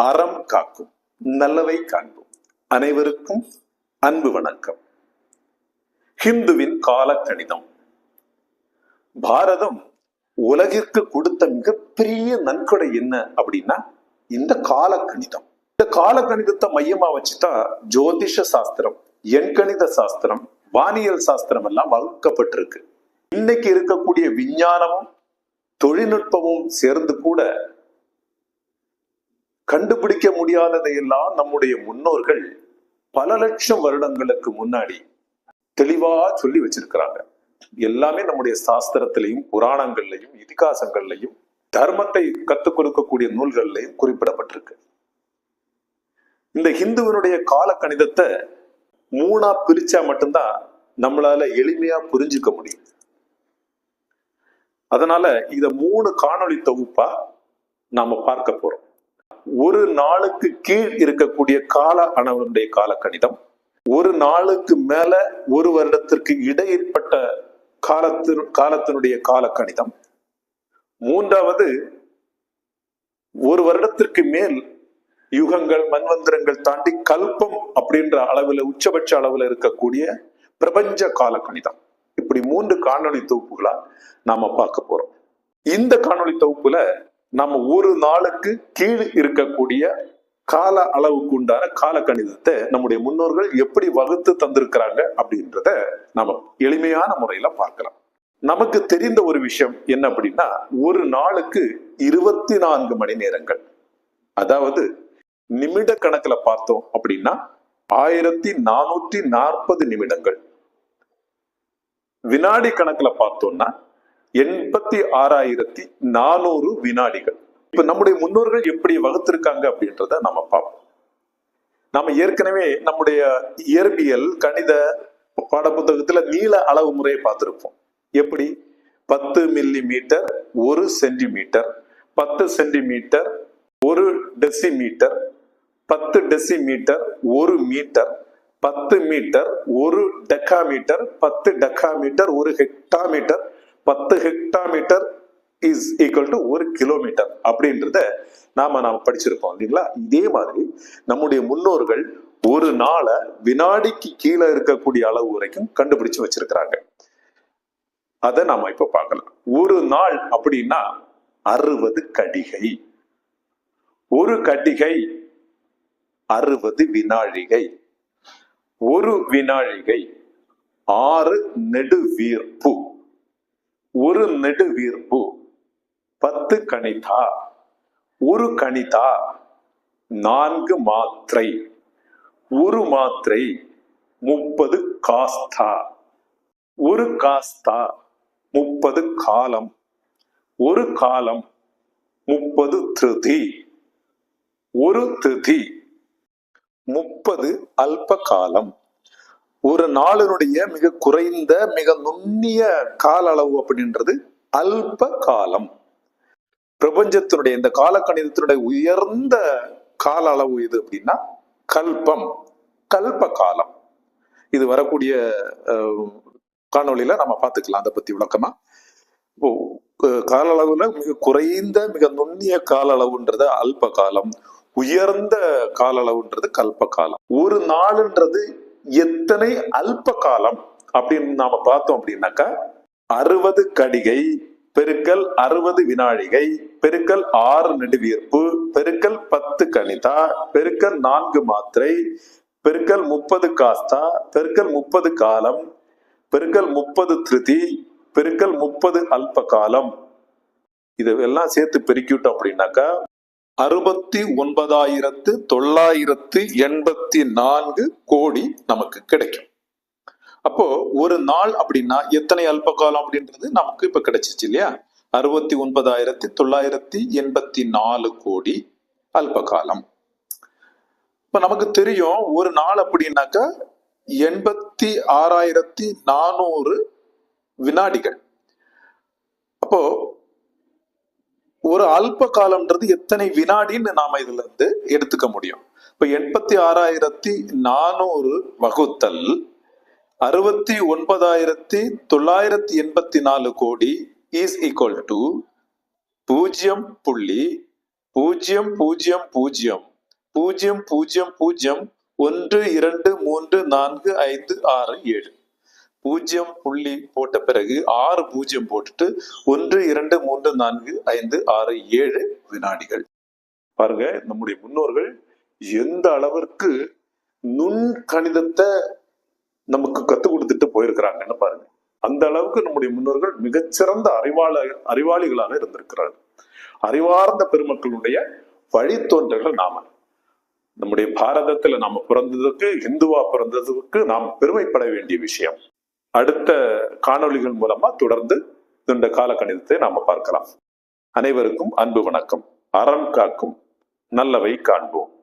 அறம் காக்கும் நல்லவை காண்போம். அனைவருக்கும் அன்பு வணக்கம். ஹிந்துவின் கால கணிதம் பாரதம் உலகிற்கு கொடுத்த மிகப்பெரிய நன்கொடை என்ன அப்படின்னா இந்த கால கணிதம் இந்த கால கணிதத்தை மையமா வச்சுதான் ஜோதிஷ சாஸ்திரம் எண்கணித சாஸ்திரம் வானியல் சாஸ்திரம் எல்லாம் வகுக்கப்பட்டிருக்கு. இன்னைக்கு இருக்கக்கூடிய விஞ்ஞானமும் தொழில்நுட்பமும் சேர்ந்து கூட கண்டுபிடிக்க முடியாததையெல்லாம் நம்முடைய முன்னோர்கள் பல லட்சம் வருடங்களுக்கு முன்னாடி தெளிவா சொல்லி வச்சிருக்கிறாங்க. எல்லாமே நம்முடைய சாஸ்திரத்திலையும் புராணங்கள்லையும் இதிகாசங்கள்லையும் தர்மத்தை கத்துக் கொடுக்கக்கூடிய நூல்கள்லையும் குறிப்பிடப்பட்டிருக்கு. இந்த ஹிந்துவனுடைய கால கணிதத்தை மூணா பிரிச்சா மட்டும்தான் நம்மளால எளிமையா புரிஞ்சுக்க முடியும். அதனால இத மூணு காணொளி தொகுப்பா நாம பார்க்க போறோம். ஒரு நாளுக்கு கீழ் இருக்கக்கூடிய கால அணவனுடைய கால கணிதம் ஒரு நாளுக்கு மேல ஒரு வருடத்திற்கு இடையிற்பட்ட காலத்து காலத்தினுடைய கால கணிதம் மூன்றாவது ஒரு வருடத்திற்கு மேல் யுகங்கள் மன்வந்திரங்கள் தாண்டி கல்பம் அப்படின்ற அளவுல உச்சபட்ச அளவுல இருக்கக்கூடிய பிரபஞ்ச கால கணிதம் இப்படி மூன்று காணொளி தொகுப்புகளா நாம பார்க்க போறோம். இந்த காணொளி தொகுப்புல நம்ம ஒரு நாளுக்கு கீழ் இருக்கக்கூடிய கால அளவுக்கு உண்டான கால கணிதத்தை நம்முடைய முன்னோர்கள் எப்படி வகுத்து தந்திருக்கிறாங்க அப்படின்றத நம்ம எளிமையான முறையில பார்க்கலாம். நமக்கு தெரிந்த ஒரு விஷயம் என்ன அப்படின்னா ஒரு நாளுக்கு இருபத்தி நான்கு மணி நேரங்கள். அதாவது நிமிட கணக்குல பார்த்தோம் அப்படின்னா ஆயிரத்தி நானூற்றி நாற்பது நிமிடங்கள். வினாடி கணக்குல பார்த்தோம்னா எண்பத்தி ஆறாயிரத்தி நானூறு வினாடிகள். இப்ப நம்முடைய முன்னோர்கள் எப்படி வகுத்திருக்காங்க அப்படின்றத நம்ம பார்ப்போம். நாம ஏற்கனவே நம்முடைய இயற்பியல் கணித பாடப்புத்தகத்துல நீள அளவு முறையை பார்த்திருப்போம். எப்படி? பத்து மில்லி மீட்டர் ஒரு சென்டிமீட்டர் பத்து சென்டிமீட்டர் ஒரு டெசிமீட்டர் பத்து டெசிமீட்டர் ஒரு மீட்டர் பத்து மீட்டர் ஒரு டெக்காமீட்டர் பத்து டெக்காமீட்டர் ஒரு ஹெக்டாமீட்டர் பத்து ஹெக்டாமீட்டர் இஸ் ஈக்குவல் டு ஒரு கிலோமீட்டர் அப்படின்றத நாம நாம படிச்சிருப்போம் இல்லைங்களா? இதே மாதிரி நம்முடைய முன்னோர்கள் ஒரு நாளை வினாடிக்கு கீழே இருக்கக்கூடிய அளவு வரைக்கும் கண்டுபிடிச்சு வச்சிருக்கிறாங்க. அதை நாம இப்ப பார்க்கலாம். ஒரு நாள் அப்படின்னா அறுபது கடிகை. ஒரு கடிகை அறுபது வினாழிகை. ஒரு வினாழிகை ஆறு நெடுவீர்ப்பு. ஒரு நெடுவீர்ப்பு. பத்து கணிதா. ஒரு கணிதா நான்கு மாத்திரை. ஒரு மாத்திரை முப்பது காஸ்தா. ஒரு காஸ்தா முப்பது காலம். ஒரு காலம் முப்பது திருதி. ஒரு திருதி முப்பது அல்ப காலம். ஒரு நாளினுடைய மிக குறைந்த மிக நுண்ணிய கால அளவு அப்படின்றது அல்ப காலம். பிரபஞ்சத்தினுடைய இந்த கால கணிதத்தினுடைய உயர்ந்த கால அளவு இது அப்படின்னா கல்பம் கல்ப காலம். இது வரக்கூடிய காணொலியில காணொளியில நம்ம பார்த்துக்கலாம் அதை பத்தி விளக்கமா. இப்போ கால அளவுல மிக குறைந்த மிக நுண்ணிய கால அளவுன்றது அல்ப காலம். உயர்ந்த கால அளவுன்றது கல்ப காலம். ஒரு நாளுன்றது எத்தனை அல்ப காலம் அப்படின்னு நாம பார்த்தோம் அப்படின்னாக்கா அறுபது கடிகை பெருக்கல் அறுபது வினாழிகை பெருக்கல் ஆறு நெடுவீர்ப்பு பெருக்கல் பத்து கணிதா பெருக்கல் நான்கு மாத்திரை பெருக்கல் முப்பது காஸ்தா பெருக்கல் முப்பது காலம் பெருக்கல் முப்பது திருதி பெருக்கல் முப்பது அல்ப காலம். இதெல்லாம் சேர்த்து பெருக்கிவிட்டோம் அப்படின்னாக்கா அறுபத்தி ஒன்பதாயிரத்து தொள்ளாயிரத்து எண்பத்தி நான்கு கோடி நமக்கு கிடைக்கும். அப்போ ஒரு நாள் அப்படின்னா எத்தனை அல்ப காலம் அப்படின்றது நமக்கு இப்ப கிடைச்சிச்சு இல்லையா? அறுபத்தி ஒன்பதாயிரத்தி தொள்ளாயிரத்தி எண்பத்தி நாலு கோடி அல்ப காலம் இப்ப நமக்கு தெரியும் ஒரு நாள் அப்படின்னாக்கா எண்பத்தி ஆறாயிரத்தி நானூறு வினாடிகள். அப்போ ஒரு அல்ப காலம்ன்றது எத்தனை வினாடின்னு நாம இதுல இருந்து எடுத்துக்க முடியும். இப்ப எண்பத்தி ஆறாயிரத்தி நானூறு வகுத்தல் அறுபத்தி ஒன்பதாயிரத்தி தொள்ளாயிரத்தி எண்பத்தி நாலு கோடி இஸ் ஈக்குவல் டு பூஜ்ஜியம் புள்ளி பூஜ்ஜியம் பூஜ்ஜியம் பூஜ்ஜியம் பூஜ்ஜியம் பூஜ்ஜியம் பூஜ்ஜியம் ஒன்று இரண்டு மூன்று நான்கு ஐந்து ஆறு ஏழு. பூஜ்ஜியம் புள்ளி போட்ட பிறகு ஆறு பூஜ்ஜியம் போட்டுட்டு ஒன்று இரண்டு மூன்று நான்கு ஐந்து ஆறு ஏழு வினாடிகள். பாருங்க நம்முடைய முன்னோர்கள் எந்த அளவிற்கு நுண் கணிதத்தை நமக்கு கத்துக் கொடுத்துட்டு போயிருக்கிறாங்கன்னு பாருங்க. அந்த அளவுக்கு நம்முடைய முன்னோர்கள் மிகச்சிறந்த அறிவாள அறிவாளிகளாக இருந்திருக்கிறார்கள். அறிவார்ந்த பெருமக்களுடைய வழித்தோன்றல்கள் நாம. நம்முடைய பாரதத்துல நாம பிறந்ததுக்கு இந்துவா பிறந்ததுக்கு நாம் பெருமைப்பட வேண்டிய விஷயம். அடுத்த காணொளிகள் மூலமா தொடர்ந்து இந்த கால கணிதத்தை நாம பார்க்கலாம். அனைவருக்கும் அன்பு வணக்கம். அறம் காக்கும். நல்லவை காண்போம்.